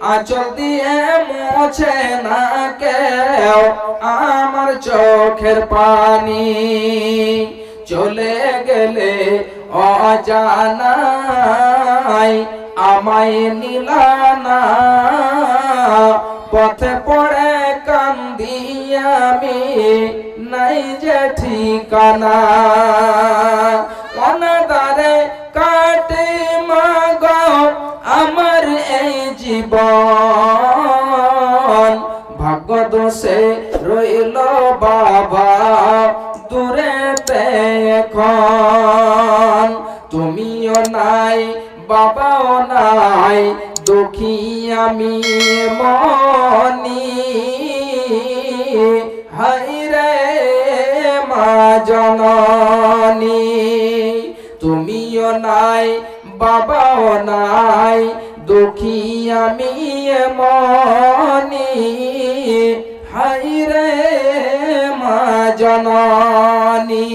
আঁচল দিয়ে মুছে না কেউ, আমার চোখের পানি চলে গেলে অজানাই আমায় নিলানা। পথে পড়ে কান্দি আমি, নাই যে ঠিকানা। জীবন। ভাগ্য দোষে রইল বাবা দূরেতে এখন তুমিও নাই, বাবাও নাই, দুঃখী আমি মনি। হাই রে মা জননী, তুমিও নাই, বাবাও নাই দুঃখী আমি মনি হাইরে মা জননী।